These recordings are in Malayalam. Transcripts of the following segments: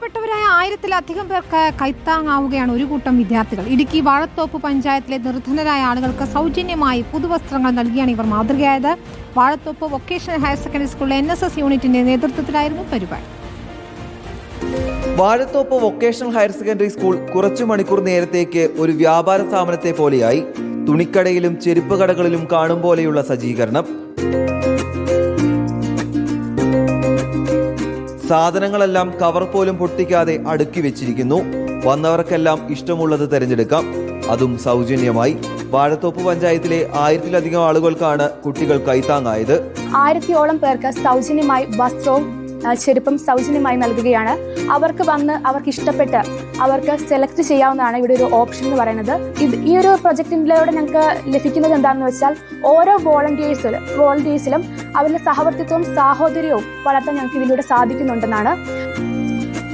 പാവപ്പെട്ടവരായ ആയിരത്തിലധികം പേർക്ക് കൈത്താങ്ങാവുകയാണ് ഒരു കൂട്ടം വിദ്യാർത്ഥികൾ. ഇടുക്കി വാഴത്തോപ്പ് പഞ്ചായത്തിലെ നിർധനരായ ആളുകൾക്ക് സൗജന്യമായി പുതുവസ്ത്രങ്ങൾ നൽകിയാണ് ഇവർ മാതൃകയായത്. വാഴത്തോപ്പ് വൊക്കേഷണൽ ഹയർ സെക്കൻഡറി സ്കൂളിലെ എൻ എസ് എസ് യൂണിറ്റിന്റെ നേതൃത്വത്തിലായിരുന്നു പരിപാടി. Vazhathoppu vocational higher secondary school കുറച്ചു മണിക്കൂർ നേരത്തേക്ക് ഒരു വ്യാപാര സ്ഥാപനത്തെ പോലെയായി. തുണിക്കടയിലും ചെരുപ്പ് കടകളിലും കാണും പോലെയുള്ള സജ്ജീകരണം. സാധനങ്ങളെല്ലാം കവർ പോലും പൊട്ടിക്കാതെ അടുക്കി വെച്ചിരിക്കുന്നു. വന്നവർക്കെല്ലാം ഇഷ്ടമുള്ളത് തിരഞ്ഞെടുക്കാം. അതും സൗജന്യമായി. വാഴത്തോപ്പ് പഞ്ചായത്തിലെ ആയിരത്തിലധികം ആളുകൾക്കാണ് കുട്ടികൾ കൈത്താങ്ങായത്. ആയിരത്തിയോളം പേർക്ക് സൗജന്യമായി വസ്ത്രവും ചെരുപ്പും സൗജന്യമായി നൽകുകയാണ്. അവർക്ക് വന്ന് അവർക്ക് ഇഷ്ടപ്പെട്ട് അവർക്ക് സെലക്ട് ചെയ്യാവുന്നതാണ് ഇവിടെ ഒരു ഓപ്ഷൻ എന്ന് പറയുന്നത്. ഇത് ഈ ഒരു പ്രൊജക്റ്റിലൂടെ ഞങ്ങൾക്ക് ലഭിക്കുന്നത് എന്താണെന്ന് വെച്ചാൽ ഓരോ വോളണ്ടിയേഴ്സ് വോളണ്ടിയേഴ്സിലും അവരുടെ സഹവർത്തിത്വവും സാഹോദര്യവും വളർത്താൻ ഞങ്ങൾക്ക് ഇതിലൂടെ സാധിക്കുന്നുണ്ടെന്നാണ്.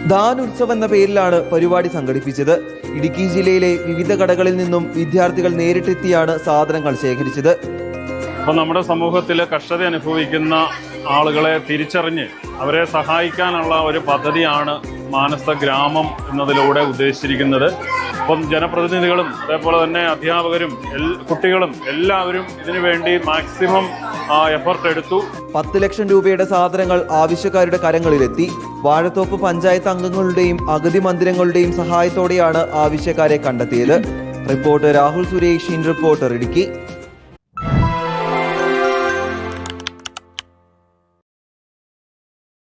ദാൻ ഉത്സവ് എന്ന പേരിലാണ് പരിപാടി സംഘടിപ്പിച്ചത്. ഇടുക്കി ജില്ലയിലെ വിവിധ കടകളിൽ നിന്നും വിദ്യാർത്ഥികൾ നേരിട്ടെത്തിയാണ് സാധനങ്ങൾ ശേഖരിച്ചത്. അപ്പോൾ നമ്മുടെ സമൂഹത്തിൽ കഷ്ടത അനുഭവിക്കുന്ന ആളുകളെ തിരിച്ചറിഞ്ഞ് അവരെ സഹായിക്കാനുള്ള ഒരു പദ്ധതിയാണ് മാനസ ഗ്രാമം എന്നതിലൂടെ ഉദ്ദേശിച്ചിരിക്കുന്നത്. അപ്പം ജനപ്രതിനിധികളും അതേപോലെ തന്നെ അധ്യാപകരും കുട്ടികളും എല്ലാവരും ഇതിനു വേണ്ടി മാക്സിമം എഫർട്ട് എടുത്തു. പത്ത് ലക്ഷം രൂപയുടെ സാധനങ്ങൾ ആവശ്യക്കാരുടെ കരങ്ങളിലെത്തി. വാഴത്തോപ്പ് പഞ്ചായത്ത് അംഗങ്ങളുടെയും അഗതി മന്ദിരങ്ങളുടെയും സഹായത്തോടെയാണ് ആവശ്യക്കാരെ കണ്ടെത്തിയത്. Reporter Rahul Suresh in reporter Idukki.